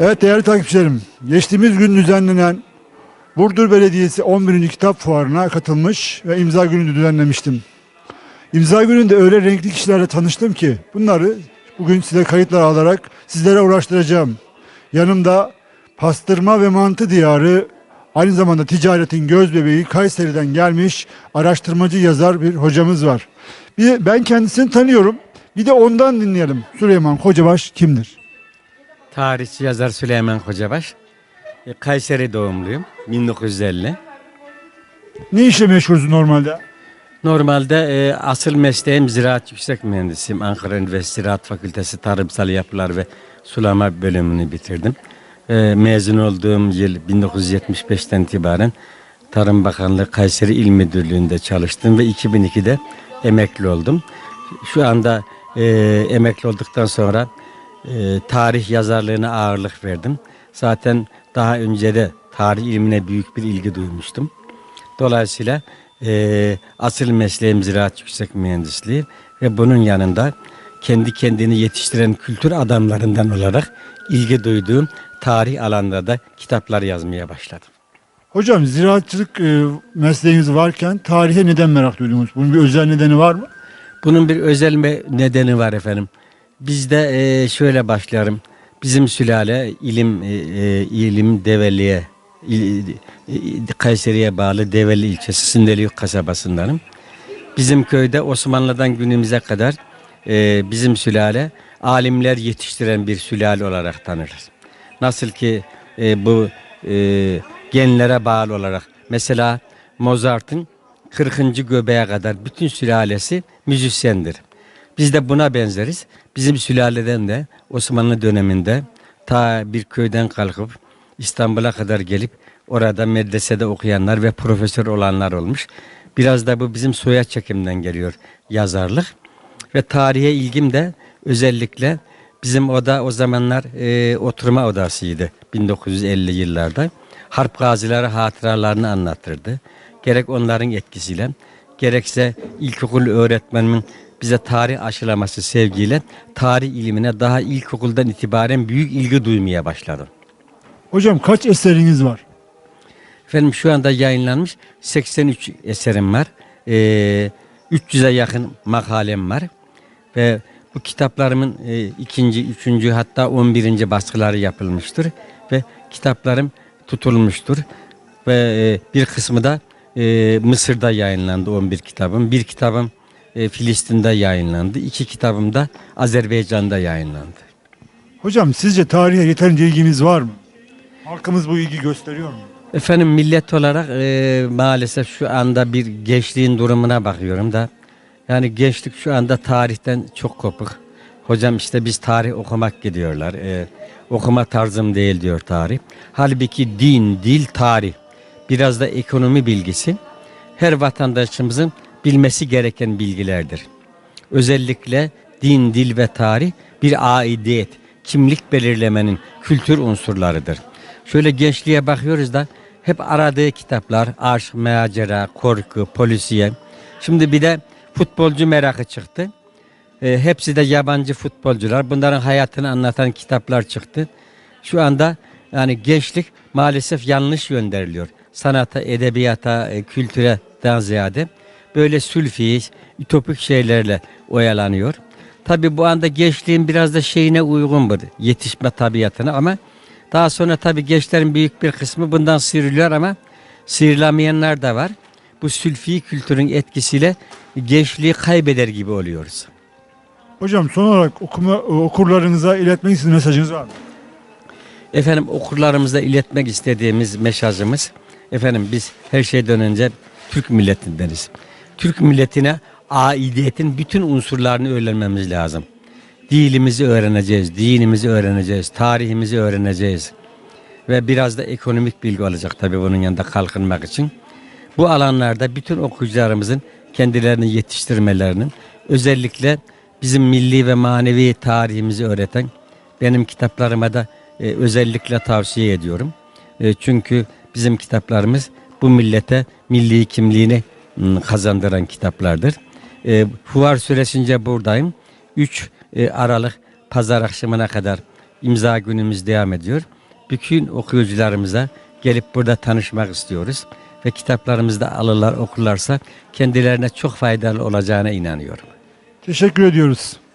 Evet değerli takipçilerim, geçtiğimiz gün düzenlenen Burdur Belediyesi 11. Kitap Fuarı'na katılmış ve imza günü düzenlemiştim. İmza gününde öyle renkli kişilerle tanıştım ki bunları bugün size kayıtlar alarak sizlere uğraştıracağım. Yanımda pastırma ve mantı diyarı aynı zamanda ticaretin göz bebeği Kayseri'den gelmiş araştırmacı yazar bir hocamız var. Bir, ben kendisini tanıyorum. Bir de ondan dinleyelim. Süleyman Kocabaş kimdir? Tarihçi yazar Süleyman Kocabaş. E, Kayseri doğumluyum. 1950. Ne işle meşgulsün normalde? Normalde e, asıl mesleğim ziraat yüksek mühendisiyim. Ankara Üniversitesi Ziraat Fakültesi Tarımsal Yapılar ve Sulama bölümünü bitirdim. E, mezun olduğum yıl 1975'ten itibaren Tarım Bakanlığı Kayseri İl Müdürlüğü'nde çalıştım ve 2002'de emekli oldum. Şu anda e, emekli olduktan sonra e, tarih yazarlığına ağırlık verdim. Zaten daha önce de tarih ilmine büyük bir ilgi duymuştum. Dolayısıyla eee asıl mesleğim ziraat yüksek mühendisliği ve bunun yanında kendi kendini yetiştiren kültür adamlarından olarak ilgi duyduğum tarih alanında da kitaplar yazmaya başladım. Hocam ziraatçılık e, mesleğiniz varken tarihe neden merak duydunuz? Bunun bir özel nedeni var mı? Bunun bir özel nedeni var efendim. Bizde eee, şöyle başlarım. Bizim sülale ilim eee, ilim Develi'ye e, Kayseri'ye bağlı Develi ilçesi Sindeliyük kasabasındanım. Bizim köyde Osmanlı'dan günümüze kadar eee, bizim sülale alimler yetiştiren bir sülale olarak tanırız. Nasıl ki eee, bu eee, genlere bağlı olarak mesela Mozart'ın 40. göbeğe kadar bütün sülalesi müzisyendir. Biz de buna benzeriz. Bizim sülaleden de Osmanlı döneminde ta bir köyden kalkıp İstanbul'a kadar gelip orada medresede okuyanlar ve profesör olanlar olmuş. Biraz da bu bizim soyad çekimden geliyor yazarlık. Ve tarihe ilgim de özellikle bizim oda o zamanlar e, oturma odasıydı 1950 yıllarda. Harp gazileri hatıralarını anlatırdı. Gerek onların etkisiyle gerekse ilkokul öğretmenimin bize tarih aşılaması sevgiyle tarih ilimine daha ilkokuldan itibaren büyük ilgi duymaya başladım. Hocam kaç eseriniz var? Efendim şu anda yayınlanmış 83 eserim var. Ee, 300'e yakın makalem var. Ve bu kitaplarımın e, ikinci, üçüncü hatta 11. baskıları yapılmıştır. Ve kitaplarım tutulmuştur. Ve e, bir kısmı da e, Mısır'da yayınlandı 11 kitabım. Bir kitabım e, Filistin'de yayınlandı. İki kitabım da Azerbaycan'da yayınlandı. Hocam sizce tarihe yeterince ilgimiz var mı? Halkımız bu ilgi gösteriyor mu? Efendim millet olarak e, maalesef şu anda bir gençliğin durumuna bakıyorum da yani gençlik şu anda tarihten çok kopuk. Hocam işte biz tarih okumak gidiyorlar. E, okuma tarzım değil diyor tarih. Halbuki din, dil, tarih biraz da ekonomi bilgisi her vatandaşımızın bilmesi gereken bilgilerdir. Özellikle din, dil ve tarih bir aidiyet, kimlik belirlemenin kültür unsurlarıdır. Şöyle gençliğe bakıyoruz da hep aradığı kitaplar aşk, macera, korku, polisiye. Şimdi bir de futbolcu merakı çıktı. E, hepsi de yabancı futbolcular. Bunların hayatını anlatan kitaplar çıktı. Şu anda yani gençlik maalesef yanlış gönderiliyor. Sanata, edebiyata, e, kültüre daha ziyade böyle sülfi, ütopik şeylerle oyalanıyor. Tabi bu anda gençliğin biraz da şeyine uygun bu yetişme tabiatına ama daha sonra tabi gençlerin büyük bir kısmı bundan sıyrılıyor ama sıyrılamayanlar da var. Bu sülfi kültürün etkisiyle gençliği kaybeder gibi oluyoruz. Hocam son olarak okuma, okurlarınıza iletmek istediğiniz mesajınız var mı? Efendim okurlarımıza iletmek istediğimiz mesajımız efendim biz her şeyden önce Türk milletindeniz. Türk milletine aidiyetin bütün unsurlarını öğrenmemiz lazım. Dilimizi öğreneceğiz, dinimizi öğreneceğiz, tarihimizi öğreneceğiz. Ve biraz da ekonomik bilgi olacak tabii bunun yanında kalkınmak için. Bu alanlarda bütün okuyucularımızın kendilerini yetiştirmelerinin özellikle bizim milli ve manevi tarihimizi öğreten benim kitaplarıma da e, özellikle tavsiye ediyorum. E, çünkü bizim kitaplarımız bu millete milli kimliğini m, kazandıran kitaplardır. E, fuar süresince buradayım. 3 Aralık pazar akşamına kadar imza günümüz devam ediyor. Bütün okuyucularımıza gelip burada tanışmak istiyoruz. Ve kitaplarımızı da alırlar okurlarsa kendilerine çok faydalı olacağına inanıyorum. Teşekkür ediyoruz.